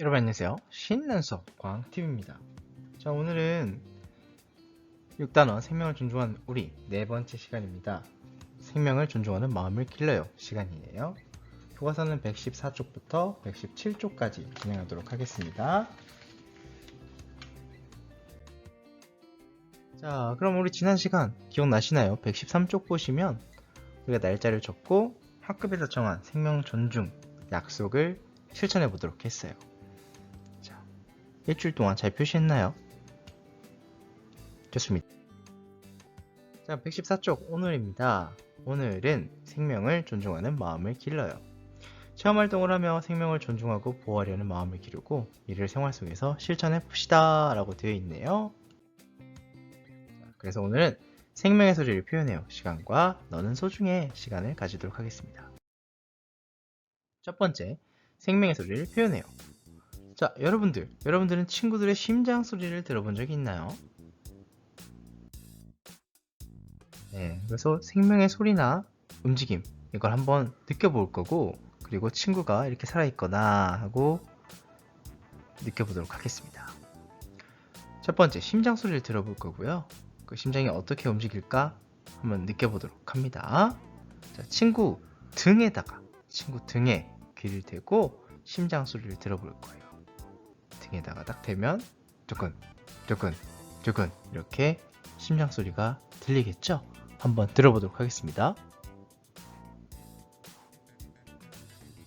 여러분 안녕하세요. 신난 수업 광팀입니다. 자 오늘은 6단원 생명을 존중하는 우리 네 번째 시간입니다. 생명을 존중하는 마음을 길러요 시간이에요. 교과서는 114쪽부터 117쪽까지 진행하도록 하겠습니다. 자 그럼 우리 지난 시간 기억나시나요? 113쪽 보시면 우리가 날짜를 적고 학급에서 정한 생명 존중 약속을 실천해 보도록 했어요. 자, 일주일 동안 잘 표시했나요? 좋습니다. 자, 114쪽 오늘입니다. 오늘은 생명을 존중하는 마음을 길러요. 체험 활동을 하며 생명을 존중하고 보호하려는 마음을 기르고 이를 생활 속에서 실천해 봅시다 라고 되어 있네요. 자, 그래서 오늘은 생명의 소리를 표현해요 시간과 너는 소중해 시간을 가지도록 하겠습니다. 첫 번째, 생명의 소리를 표현해요. 자, 여러분들, 여러분들은 친구들의 심장 소리를 들어본 적이 있나요? 네, 그래서 생명의 소리나 움직임, 이걸 한번 느껴볼 거고, 그리고 친구가 이렇게 살아있거나 하고 느껴보도록 하겠습니다. 첫 번째, 심장 소리를 들어볼 거고요. 그 심장이 어떻게 움직일까 한번 느껴보도록 합니다. 자, 친구 등에다가, 친구 등에 귀를 대고 심장 소리를 들어볼 거예요. 등에다가 딱 대면 두근, 두근, 두근 이렇게 심장 소리가 들리겠죠? 한번 들어보도록 하겠습니다.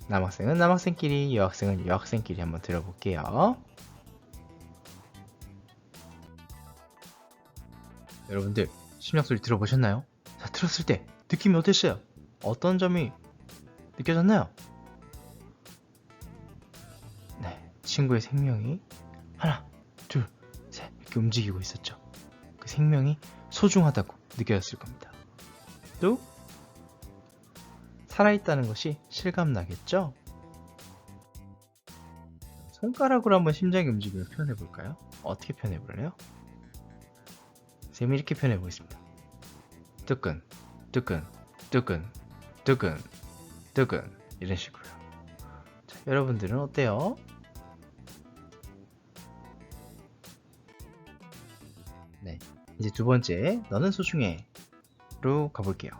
남학생은 남학생끼리, 여학생은 여학생끼리 한번 들어볼게요. 여러분들 심장 소리 들어보셨나요? 자, 들었을 때 느낌이 어땠어요? 어떤 점이 느껴졌나요? 친구의 생명이 하나, 둘, 셋 이렇게 움직이고 있었죠. 그 생명이 소중하다고 느껴졌을 겁니다. 또 살아있다는 것이 실감나겠죠? 손가락으로 한번 심장의 움직임을 표현해 볼까요? 어떻게 표현해 볼래요? 쌤이 이렇게 표현해 보겠습니다. 뜨끈, 뜨끈, 뜨끈, 뜨끈, 뜨끈 이런 식으로요. 자, 여러분들은 어때요? 이제 두 번째 너는 소중해로 가볼게요.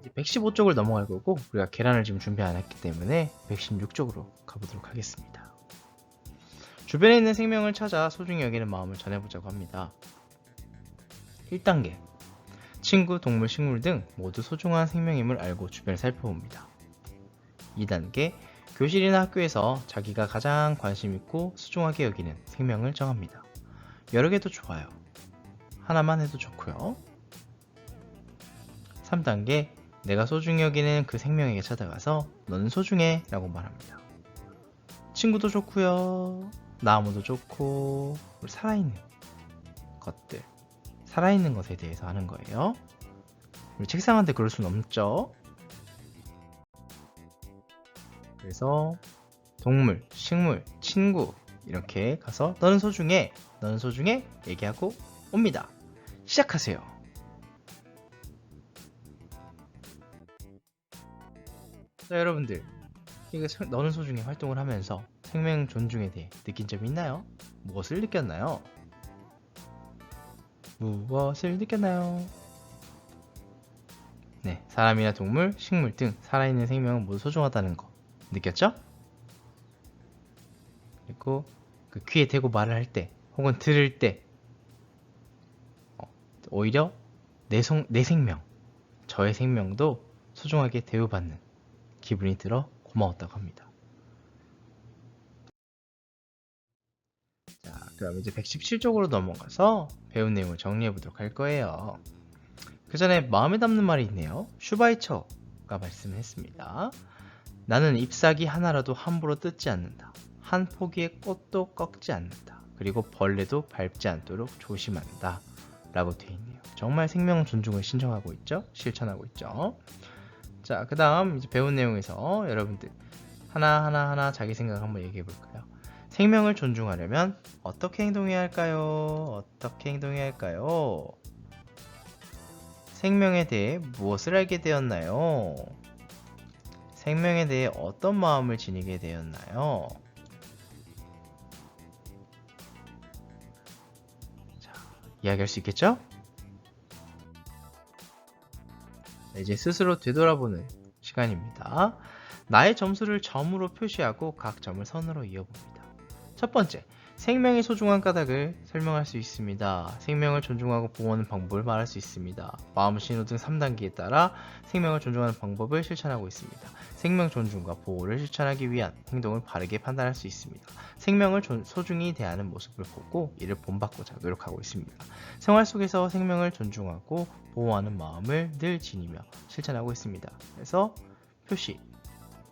이제 115쪽을 넘어갈 거고 우리가 계란을 지금 준비 안 했기 때문에 116쪽으로 가보도록 하겠습니다. 주변에 있는 생명을 찾아 소중히 여기는 마음을 전해보자고 합니다. 1단계 친구, 동물, 식물 등 모두 소중한 생명임을 알고 주변을 살펴봅니다. 2단계 교실이나 학교에서 자기가 가장 관심 있고 소중하게 여기는 생명을 정합니다. 여러 개도 좋아요. 하나만 해도 좋고요. 3단계 내가 소중히 여기는 그 생명에게 찾아가서 너는 소중해 라고 말합니다. 친구도 좋고요. 나무도 좋고 우리 살아있는 것들 살아있는 것에 대해서 하는 거예요. 우리 책상한테 그럴 순 없죠. 그래서 동물, 식물, 친구 이렇게 가서 너는 소중해, 너는 소중해 얘기하고 옵니다. 시작하세요. 자, 여러분들 이거 소- 너는 소중해 활동을 하면서 생명 존중에 대해 느낀 점이 있나요? 무엇을 느꼈나요? 무엇을 느꼈나요? 네, 사람이나 동물, 식물 등 살아있는 생명은 모두 소중하다는 거 느꼈죠? 그리고 그 귀에 대고 말을 할 때, 혹은 들을 때, 어, 오히려 내, 성, 내 생명, 저의 생명도 소중하게 대우받는 기분이 들어 고마웠다고 합니다. 자, 그럼 이제 117쪽으로 넘어가서 배운 내용을 정리해 보도록 할 거예요. 그 전에 마음에 담는 말이 있네요. 슈바이처가 말씀했습니다. 나는 잎사귀 하나라도 함부로 뜯지 않는다. 한 포기의 꽃도 꺾지 않는다. 그리고 벌레도 밟지 않도록 조심한다. 라고 되어 있네요. 정말 생명 존중을 신청하고 있죠? 실천하고 있죠? 자, 그 다음 이제 배운 내용에서 여러분들 하나하나 하나 자기 생각 한번 얘기해 볼까요? 생명을 존중하려면 어떻게 행동해야 할까요? 어떻게 행동해야 할까요? 생명에 대해 무엇을 알게 되었나요? 생명에 대해 어떤 마음을 지니게 되었나요? 이야기할 수 있겠죠? 네, 이제 스스로 되돌아보는 시간입니다. 나의 점수를 점으로 표시하고 각 점을 선으로 이어봅니다. 첫 번째, 생명의 소중한 까닭을 설명할 수 있습니다. 생명을 존중하고 보호하는 방법을 말할 수 있습니다. 마음 신호 등 3단계에 따라 생명을 존중하는 방법을 실천하고 있습니다. 생명 존중과 보호를 실천하기 위한 행동을 바르게 판단할 수 있습니다. 생명을 존- 소중히 대하는 모습을 보고 이를 본받고자 노력하고 있습니다. 생활 속에서 생명을 존중하고 보호하는 마음을 늘 지니며 실천하고 있습니다. 그래서 표시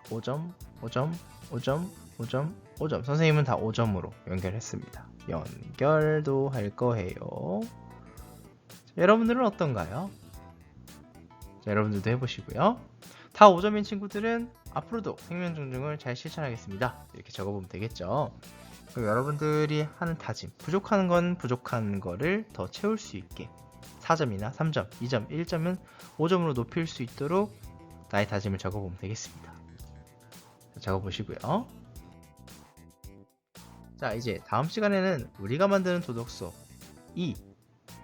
5점, 5점, 5점, 5점, 5점. 선생님은 다 5점으로 연결했습니다. 연결도 할 거예요. 자, 여러분들은 어떤가요? 자, 여러분들도 해보시고요. 다 5점인 친구들은 앞으로도 생명 존중을 잘 실천하겠습니다. 이렇게 적어보면 되겠죠. 여러분들이 하는 다짐, 부족한 건 부족한 거를 더 채울 수 있게 4점이나 3점, 2점, 1점은 5점으로 높일 수 있도록 나의 다짐을 적어보면 되겠습니다. 자, 적어보시고요. 자, 이제 다음 시간에는 우리가 만드는 도덕 수업 2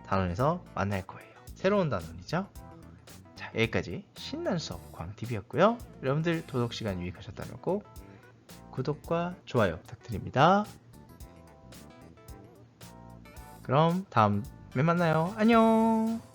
단원에서 만날 거예요. 새로운 단원이죠. 자, 여기까지 신난 수업 광TV였고요. 여러분들 도덕 시간 유익하셨다면 꼭 구독과 좋아요 부탁드립니다. 그럼 다음에 만나요. 안녕!